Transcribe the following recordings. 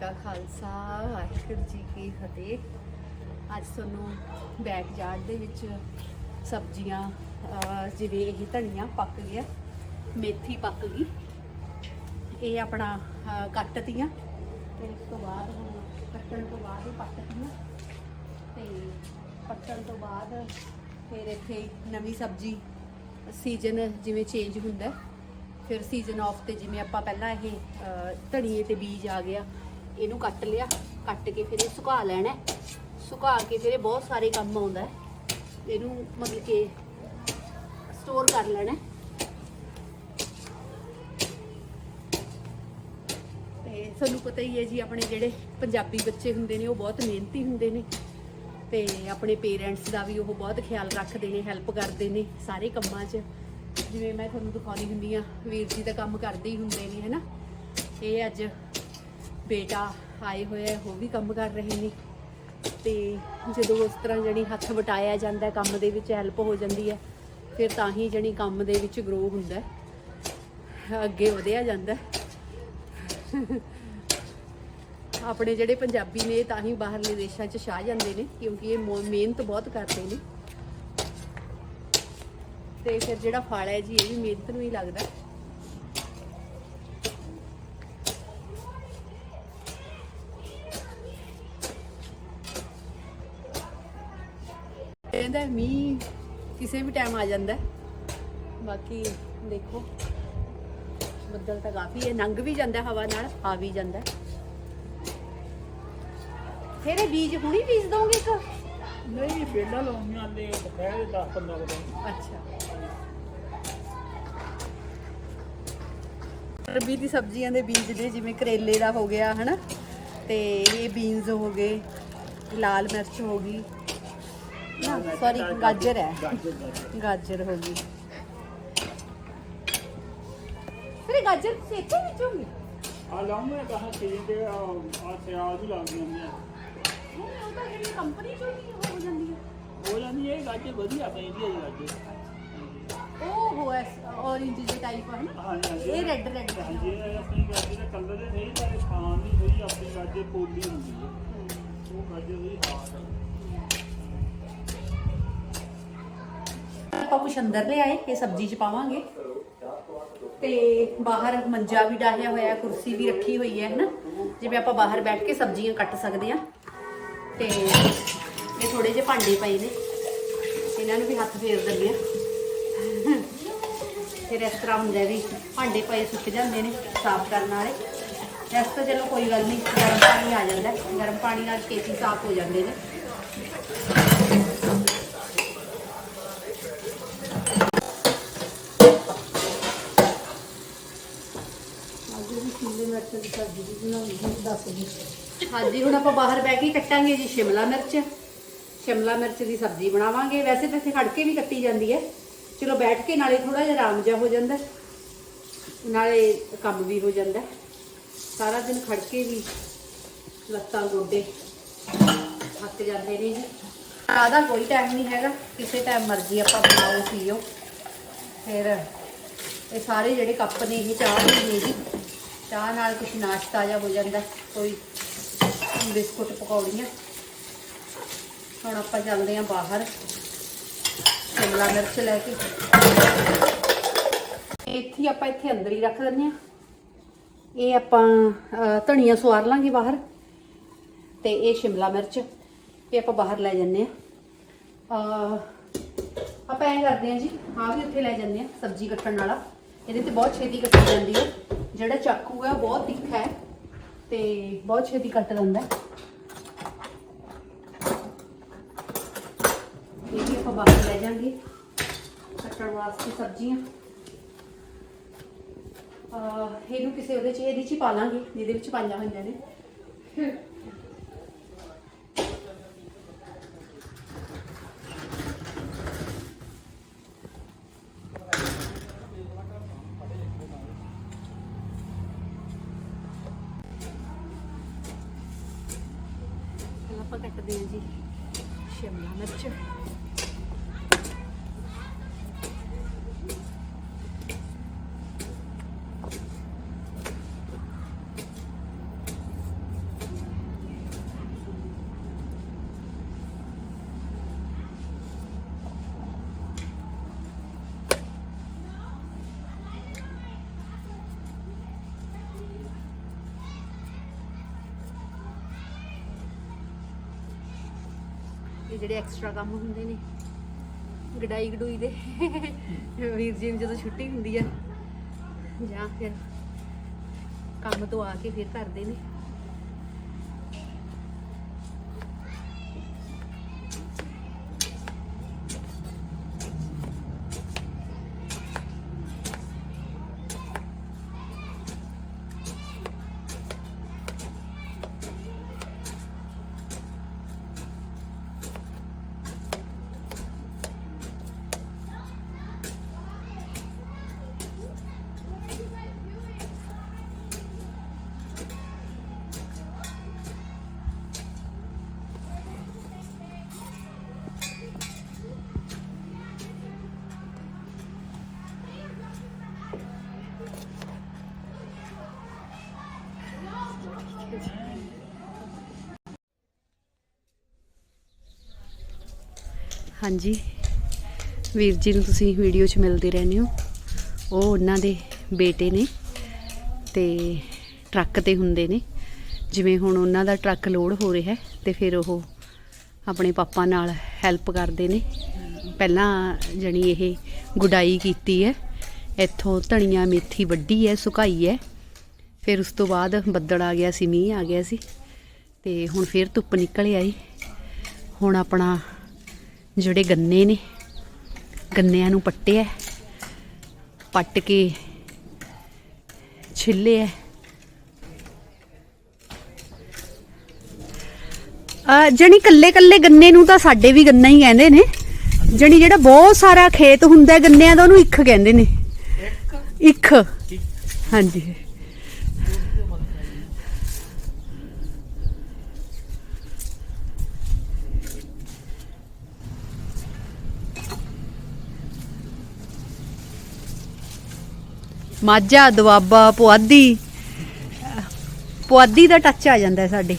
ਕਾ ਖਾਲਸਾ ਵਾਹਿਗੁਰੂ ਜੀ ਕੀ ਫਤਿਹ। ਅੱਜ ਤੁਹਾਨੂੰ ਬੈਕ ਯਾਰਡ ਦੇ ਵਿੱਚ ਸਬਜ਼ੀਆਂ ਜਿਵੇਂ ਇਹ ਧਨੀਆ ਪੱਕ ਗਿਆ ਮੇਥੀ ਪੱਕ ਗਈ। ਇਹ ਆਪਣਾ ਅਹ, ਕੱਟਤੀਆਂ ਤੇ ਇਸ ਤੋਂ ਬਾਅਦ ਹੁਣ ਕੱਟਣ ਤੋਂ ਬਾਅਦ ਇਹ ਪੱਕਤੀਆਂ ਤੇ ਪੱਕਣ ਤੋਂ ਬਾਅਦ ਫਿਰ ਇੱਥੇ ਨਵੀਂ ਸਬਜ਼ੀ ਸੀਜ਼ਨ ਜਿਵੇਂ ਚੇਂਜ ਹੁੰਦਾ ਫਿਰ ਸੀਜ਼ਨ ਆਫ ਤੇ ਜਿਵੇਂ ਆਪਾਂ ਪਹਿਲਾਂ ਇਹ ਅਹ, ਧਨੀਏ ਤੇ ਬੀਜ ਆ ਗਿਆ ਇਹਨੂੰ ਕੱਟ ਲਿਆ, ਕੱਟ ਕੇ ਫਿਰ ਇਹ ਸੁਕਾ ਲੈਣਾ ਸੁਕਾ ਕੇ ਫਿਰ ਇਹ ਬਹੁਤ ਸਾਰੇ ਕੰਮ ਆਉਂਦਾ ਹੈ। ਇਹਨੂੰ ਮਤਲਬ ਕਿ ਸਟੋਰ ਕਰ ਲੈਣਾ ਹੈ। ਤੇ ਤੁਹਾਨੂੰ ਪਤਾ ਹੀ ਹੈ ਜੀ, ਆਪਣੇ ਜਿਹੜੇ ਪੰਜਾਬੀ ਬੱਚੇ ਹੁੰਦੇ ਨੇ, ਉਹ ਬਹੁਤ ਮਿਹਨਤੀ ਹੁੰਦੇ ਨੇ ਤੇ ਆਪਣੇ ਪੇਰੈਂਟਸ ਦਾ ਵੀ ਉਹ ਬਹੁਤ ਖਿਆਲ ਰੱਖਦੇ ਨੇ ਹੈਲਪ ਕਰਦੇ ਨੇ ਸਾਰੇ ਕੰਮਾਂ 'ਚ ਜਿਵੇਂ ਮੈਂ ਤੁਹਾਨੂੰ ਦਿਖਾਉਣੀ ਹੁੰਦੀ ਆ ਵੀਰ ਜੀ ਦਾ ਕੰਮ ਕਰਦੇ ਹੀ ਹੁੰਦੇ ਨੇ ਹੈਨਾ ਇਹ ਅੱਜ ਬੇਟਾ ਆਏ ਹੋਏ ਆ, ਉਹ ਵੀ ਕੰਮ ਕਰ ਰਹੇ ਨੇ। ਤੇ ਜਦੋਂ ਉਸ ਤਰ੍ਹਾਂ ਜਣੀ ਹੱਥ ਵਟਾਇਆ ਜਾਂਦਾ ਕੰਮ ਦੇ ਵਿੱਚ ਹੈਲਪ ਹੋ ਜਾਂਦੀ ਹੈ, ਫਿਰ ਤਾਂ ਹੀ ਜਣੀ ਕੰਮ ਦੇ ਵਿੱਚ ਗਰੋ ਹੁੰਦਾ ਅੱਗੇ ਵਧਿਆ ਜਾਂਦਾ ਆਪਣੇ ਜਿਹੜੇ ਪੰਜਾਬੀ ਨੇ, ਤਾਂ ਹੀ ਬਾਹਰਲੇ ਦੇਸ਼ਾਂ 'ਚ ਛਾ ਜਾਂਦੇ ਨੇ, ਕਿਉਂਕਿ ਇਹ ਮੋ- ਮਿਹਨਤ ਬਹੁਤ ਕਰਦੇ ਨੇ। ਤੇ ਫਿਰ ਜਿਹੜਾ ਫਲ ਹੈ ਜੀ, ਇਹ ਵੀ ਮਿਹਨਤ ਨੂੰ ਹੀ ਲੱਗਦਾ ਕਹਿੰਦਾ ਮੀਂਹ ਕਿਸੇ ਵੀ ਟਾਈਮ ਆ ਜਾਂਦਾ ਹੈ। ਬਾਕੀ ਦੇਖੋ ਬੱਦਲ ਤਾਂ ਕਾਫੀ ਹੈ। ਲੰਘ ਵੀ ਜਾਂਦਾ ਹਵਾ ਨਾਲ ਆ ਵੀ ਜਾਂਦਾ। ਫਿਰ ਇਹ ਬੀਜ ਹੁਣੀ ਬੀਜ ਦੋਗੇ ਇੱਕ? ਨਹੀਂ ਬੇਲਾ ਲਾਉਣੀਆਂ ਨੇ ਦੁਪਹਿਰ 10 15 ਵਜੇ ਅੱਛਾ। ਅਰਬੀ ਦੀ ਸਬਜ਼ੀਆਂ ਦੇ ਬੀਜ ਨੇ ਜਿਵੇਂ ਕਰੇਲੇ ਦਾ ਹੋ ਗਿਆ ਹਨਾ? ਤੇ ਇਹ ਬੀਨਸ ਹੋ ਗਏ ਲਾਲ ਮਿਰਚ ਹੋ ਗਈ। ਨਾ ਸੌਰੀ ਗਾਜਰ ਹੈ ਗਾਜਰ ਗਾਜਰ ਗਾਜਰ ਹੋ ਗਈ ਫਿਰ ਇਹ ਗਾਜਰ ਤੁਸੀਂ ਇੱਥੇ ਬੀਜੋਗੇ ਆ ਲਾਉਂਦੇ ਕਹਾ ਚੀਜ਼ ਤੇ ਆ ਆ ਸਿਆਲ ਵੀ ਲਾਉਂਦੀਆਂ ਨੇ ਨਹੀਂ ਉਹ ਤਾਂ ਜਿਹੜੀ ਕੰਪਨੀ ਚੋਂ ਹੀ ਹੋ ਜਾਂਦੀ ਹੈ ਹੋ ਜਾਂਦੀ ਇਹ ਗਾਜਰ ਵਧੀਆ ਪੈਂਦੀ ਹੈ ਜੀ ਗਾਜਰ ਉਹ ਹੋ ਐ orange ਜਿਹੀ ਟਾਈਪ ਹੈ ਨਾ ਹਾਂ ਜੀ ਇਹ ਰੈੱਡ ਰੈੱਡ ਹਾਂਜੀ ਇਹ ਆਪਣੀ ਗਾਜਰ ਦਾ ਕਲਰ ਦੇ ਨਹੀਂ ਪਰ ਖਾਣ ਦੀ ਥੋੜੀ ਆਪਣੀ ਗਾਜਰ ਪੋਲੀ ਹੁੰਦੀ ਹੈ ਉਹ ਗਾਜਰ ਦੀ ਹਾਰਡ ਆਪਾਂ ਕੁਛ ਅੰਦਰ ਲੈ ਇਹ ਸਬਜ਼ੀ ਚ ਪਾਵਾਂਗੇ। ਤੇ ਬਾਹਰ ਮੰਜਾ ਵੀ ਡਾਹਿਆ ਹੋਇਆ ਕੁਰਸੀ ਵੀ ਰੱਖੀ ਹੋਈ ਹੈ, ਹਨਾ? ਜਿਵੇਂ ਆਪਾਂ ਬਾਹਰ ਬੈਠ ਕੇ ਸਬਜ਼ੀਆਂ ਕੱਟ ਸਕਦੇ ਆ ਤੇ ਇਹ ਥੋੜੇ ਜਿਹੇ ਭਾਂਡੇ ਪਏ ਨੇ। ਇਹਨਾਂ ਨੂੰ ਵੀ ਹੱਥ ਫੇਰ ਦਿੰਦੇ ਆ ਫਿਰ ਇਸ ਤਰ੍ਹਾਂ ਹੁੰਦਾ ਵੀ ਭਾਂਡੇ ਪਏ ਸੁੱਕ ਜਾਂਦੇ ਨੇ, ਸਾਫ਼ ਕਰਨ ਵਾਲੇ। ਇਸ ਤੋਂ ਚਲੋ ਕੋਈ ਗੱਲ ਨਹੀਂ, ਗਰਮ ਪਾਣੀ ਆ ਜਾਂਦਾ ਗਰਮ ਪਾਣੀ ਨਾਲ ਕੇਸੀ ਸਾਫ਼ ਹੋ ਜਾਂਦੇ ਨੇ ਅੱਜ ਵੀ ਸ਼ਿਮਲੇ ਮਿਰਚ ਦੀ ਸਬਜ਼ੀ ਵੀ ਬਣਾਉਣੀ ਹੈ ਦੱਸ ਦੀ ਹਾਂਜੀ, ਹੁਣ ਆਪਾਂ ਬਾਹਰ ਬੈ ਕੇ ਕੱਟਾਂਗੇ ਜੀ ਸ਼ਿਮਲਾ ਮਿਰਚ। ਸ਼ਿਮਲਾ ਮਿਰਚ ਦੀ ਸਬਜ਼ੀ ਬਣਾਵਾਂਗੇ। ਵੈਸੇ ਤਾਂ ਇੱਥੇ ਖੜ ਕੇ ਵੀ ਕੱਟੀ ਜਾਂਦੀ ਹੈ। ਚਲੋ ਬੈਠ ਕੇ ਨਾਲੇ ਥੋੜਾ ਜਿਹਾ ਆਰਾਮ ਜਿਹਾ ਹੋ ਜਾਂਦਾ ਨਾਲੇ ਕੰਮ ਵੀ ਹੋ ਜਾਂਦਾ ਸਾਰਾ ਦਿਨ ਖੜ ਕੇ ਵੀ ਲੱਤਾਂ ਗੋਡੇ ਥੱਕ ਜਾਂਦੇ ਨੇ ਜੀ। ਆਦਾ ਕੋਈ ਟਾਈਮ ਨਹੀਂ ਹੈਗਾ। ਕਿਸੇ ਟਾਈਮ ਮਰਜ਼ੀ ਆਪਾਂ ਬਣਾਓ, ਪੀਓ। ਫਿਰ ਇਹ ਸਾਰੇ ਜਿਹੜੇ ਕੱਪ ਨੇ, ਇਹ ਚਾਹ ਦੇ ਨੇ ਜੀ। ਚਾਹ ਨਾਲ ਕੁਝ ਨਾਸ਼ਤਾ ਜਿਹਾ ਹੋ ਜਾਂਦਾ, ਕੋਈ ਬਿਸਕੁਟ ਪਕੌੜੀਆਂ। ਹੁਣ ਆਪਾਂ ਚੱਲਦੇ ਆਂ ਬਾਹਰ, ਸ਼ਿਮਲਾ ਮਿਰਚ ਲੈ ਕੇ। ਇੱਥੇ ਆਪਾਂ ਇੱਥੇ ਅੰਦਰ ਹੀ ਰੱਖ ਦਿੰਦੇ ਆ ਇਹ ਆਪਾਂ ਧਨੀਆ ਸਵਾਰ ਲਾਂਗੇ ਬਾਹਰ, ਤੇ ਇਹ ਸ਼ਿਮਲਾ ਮਿਰਚ, ਇਹ ਆਪਾਂ ਬਾਹਰ ਲੈ ਜੰਨੇ ਆ ਆਪਾਂ ਐਂ ਕਰਦੇ ਆ ਜੀ ਹਾਂ ਵੀ ਉੱਥੇ ਲੈ ਜੰਨੇ ਆ ਸਬਜ਼ੀ ਕੱਟਣ ਵਾਲਾ। ਇਹਦੇ ਤੇ ਬਹੁਤ ਛੇਤੀ ਕੱਟੀ ਜਾਂਦੀ ਹੈ। ਜਿਹੜਾ ਚਾਕੂ ਹੈ, ਉਹ ਬਹੁਤ ਤਿੱਖਾ ਹੈ ਤੇ ਬਹੁਤ ਛੇਤੀ ਕੱਟ ਦਿੰਦਾ ਹੈ। ਇਹ ਵੀ ਆਪਾਂ ਬਾਹਰ ਲੈ ਜਾਾਂਗੇ ਕੱਟਣ ਵਾਸਤੇ ਸਬਜ਼ੀਆਂ ਅਹ ਇਹਨੂੰ ਕਿਸੇ ਉਹਦੇ ਚ, ਇਹਦੇ ਚ ਹੀ ਪਾ ਲਾਂਗੇ, ਜਿਹਦੇ ਵਿੱਚ ਪਾਈਆਂ ਹੋਈਆਂ ਨੇ ਪਹਿਲਾਂ ਜੀ। ਸ਼ਿਮਲਾ ਮਿਰਚ। ਜਿਹੜੇ ਐਕਸਟਰਾ ਕੰਮ ਹੁੰਦੇ ਨੇ, ਗਡਾਈ ਗਡੂਈ ਦੇ। ਵੀਰ ਜੀ ਨੂੰ ਜਦੋਂ ਛੁੱਟੀ ਹੁੰਦੀ ਆ, ਜਾਂ ਫਿਰ ਕੰਮ ਤੋਂ ਆ ਕੇ ਫਿਰ ਕਰਦੇ ਨੇ। ਹਾਂਜੀ। ਵੀਰ ਜੀ ਨੂੰ ਤੁਸੀਂ ਵੀਡੀਓ 'ਚ ਮਿਲਦੇ ਰਹਿੰਦੇ ਹੋ। ਉਹ ਉਹਨਾਂ ਦੇ ਬੇਟੇ ਨੇ ਤੇ ਟਰੱਕ ਤੇ ਹੁੰਦੇ ਨੇ। ਜਿਵੇਂ ਹੁਣ ਉਹਨਾਂ ਦਾ ਟਰੱਕ ਲੋਡ ਹੋ ਰਿਹਾ ਹੈ ਤੇ ਫਿਰ ਉਹ ਆਪਣੇ ਪਾਪਾ ਨਾਲ ਹੈਲਪ ਕਰਦੇ ਨੇ। ਪਹਿਲਾਂ ਜਣੀ ਇਹ ਗੁਡਾਈ ਕੀਤੀ ਹੈ। ਇੱਥੋਂ ਧਨੀਆ ਮੇਥੀ ਵੱਢੀ ਹੈ, ਸੁਕਾਈ ਹੈ। ਫਿਰ ਉਸ ਤੋਂ ਬਾਅਦ ਬੱਦਲ ਆ ਗਿਆ ਸੀ, ਮੀਂਹ ਆ ਗਿਆ ਸੀ। ਤੇ ਹੁਣ ਫਿਰ ਧੁੱਪ ਨਿਕਲ ਆਈ। ਹੁਣ ਆਪਣਾ ਜਿਹੜੇ ਗੰਨੇ ਨੇ ਗੰਨਿਆਂ ਨੂੰ ਪੱਟਿਆ ਪੱਟ ਕੇ ਛਿੱਲੇ ਆ ਜਣੀ ਕੱਲੇ ਕੱਲੇ ਗੰਨੇ ਨੂੰ ਤਾਂ ਸਾਡੇ ਵੀ ਗੰਨਾ ਹੀ ਕਹਿੰਦੇ ਨੇ। ਜਣੀ ਜਿਹੜਾ ਬਹੁਤ ਸਾਰਾ ਖੇਤ ਹੁੰਦਾ ਗੰਨਿਆਂ ਦਾ ਉਹਨੂੰ ਇੱਕ ਕਹਿੰਦੇ ਨੇ। ਇੱਕ। ਹਾਂਜੀ। ਮਾਝਾ, ਦੁਆਬਾ, ਪੁਆਧੀ। ਪੁਆਧੀ ਦਾ ਟੱਚ ਆ ਜਾਂਦਾ ਸਾਡੇ।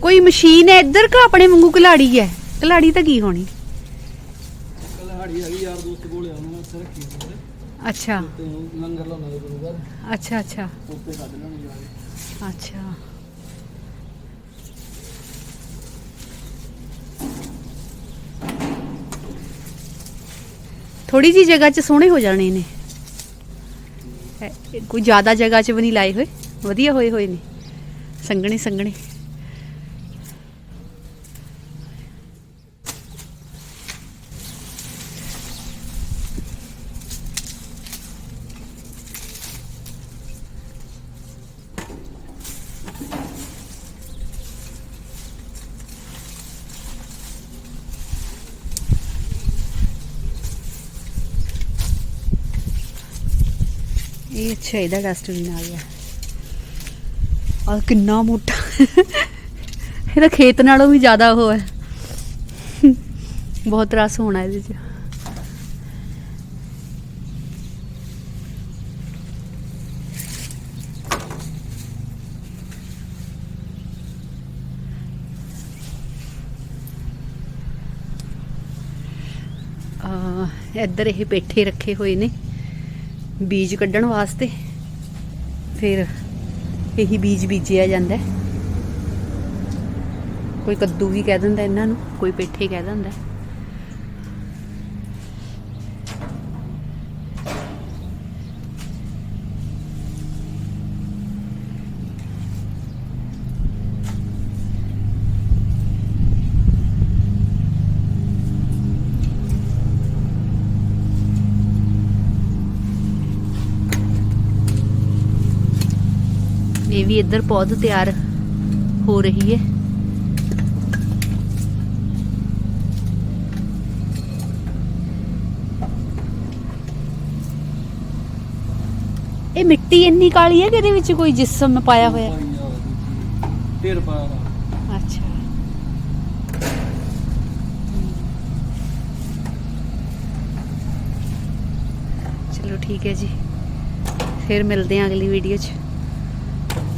ਕੋਈ ਮਸ਼ੀਨ ਹੈ ਇੱਧਰ ਕਾ? ਆਪਣੇ ਵਾਂਗੂ ਕਲਾੜੀ ਹੈ। ਕਲਾੜੀ ਤਾਂ ਕੀ ਹੋਣੀ ਕਲਹਾੜੀ ਹੈਗੀ ਯਾਰ ਦੋਸਤ ਕੋਲ ਆ ਉਹਨਾਂ ਨੇ ਉੱਥੇ ਰੱਖੀ ਹੋਈ ਹੈ ਅੱਛਾ। ਤੇ ਲੰਗਰ ਲਾਉਣਾ ਦੇ ਗੁਰੂ ਘਰ। ਅੱਛਾ ਅੱਛਾ। ਉੱਤੇ ਕੱਢ ਲੈਣੇ ਜਾ ਕੇ ਅੱਛਾ। ਥੋੜੀ ਜੀ ਜਗ੍ਹਾ 'ਚ ਸੋਹਣੇ ਹੋ ਜਾਣੇ ਨੇ। ਇਹ ਕੋਈ ਜ਼ਿਆਦਾ ਜਗ੍ਹਾ 'ਚ ਵੀ ਨਹੀਂ ਲਾਏ ਹੋਏ। ਵਧੀਆ ਹੋਏ ਹੋਏ ਨੇ। ਸੰਘਣੇ ਸੰਘਣੇ। ਇਹ ਅੱਛਾ, ਇਹਦਾ ਡਸਟਬਿਨ ਆ ਗਿਆ। ਆ ਕਿੰਨਾ ਮੋਟਾ। ਇਹਦਾ ਖੇਤ ਨਾਲੋਂ ਵੀ ਜ਼ਿਆਦਾ ਉਹ ਹੈ। ਬਹੁਤ ਰਸ ਹੋਣਾ ਇਹਦੇ 'ਚ। ਇੱਧਰ ਇਹ ਪੇਠੇ ਰੱਖੇ ਹੋਏ ਨੇ। ਬੀਜ ਕੱਢਣ ਵਾਸਤੇ। ਫਿਰ ਇਹੀ ਬੀਜ ਬੀਜਿਆ ਜਾਂਦਾ ਕੋਈ ਕੱਦੂ ਵੀ ਕਹਿ ਦਿੰਦਾ ਇਹਨਾਂ ਨੂੰ, ਕੋਈ ਪੇਠੇ ਕਹਿ ਦਿੰਦਾ ਹੈ। ਇਹ ਵੀ ਇੱਧਰ ਪੌਦ ਤਿਆਰ ਹੋ ਰਹੀ ਹੈ ਇਹ ਮਿੱਟੀ ਇੰਨੀ ਕਾਲੀ ਹੈ ਕਿ ਇਹਦੇ ਵਿੱਚ ਕੋਈ ਜਿਸਮ ਪਾਇਆ ਹੋਇਆ ਢੇਰ ਪਾਇਆ। ਅੱਛਾ ਚਲੋ ਠੀਕ ਹੈ ਜੀ ਫਿਰ ਮਿਲਦੇ ਹਾਂ ਅਗਲੀ ਵੀਡੀਓ 'ਚ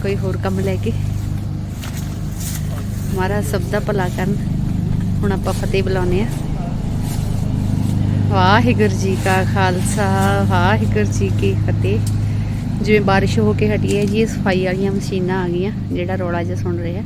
ਕੋਈ ਹੋਰ ਕੰਮ ਲੈ ਕੇ। ਮਹਾਰਾਜ ਸਭ ਦਾ ਭਲਾ ਕਰਨ। ਹੁਣ ਆਪਾਂ ਫਤਿਹ ਬੁਲਾਉਨੇ ਆ ਵਾਹਿਗੁਰੂ ਜੀ ਕਾ ਖਾਲਸਾ, ਵਾਹਿਗੁਰੂ ਜੀ ਕੀ ਫਤਿਹ। ਜਿਵੇਂ ਬਾਰਿਸ਼ ਹੋ ਕੇ ਹਟੀ ਹੈ ਜੀ, ਇਹ ਸਫ਼ਾਈ ਵਾਲੀਆਂ ਮਸ਼ੀਨਾਂ ਆ ਗਈਆਂ, ਜਿਹੜਾ ਰੌਲਾ ਜਿਹਾ ਸੁਣ ਰਿਹਾ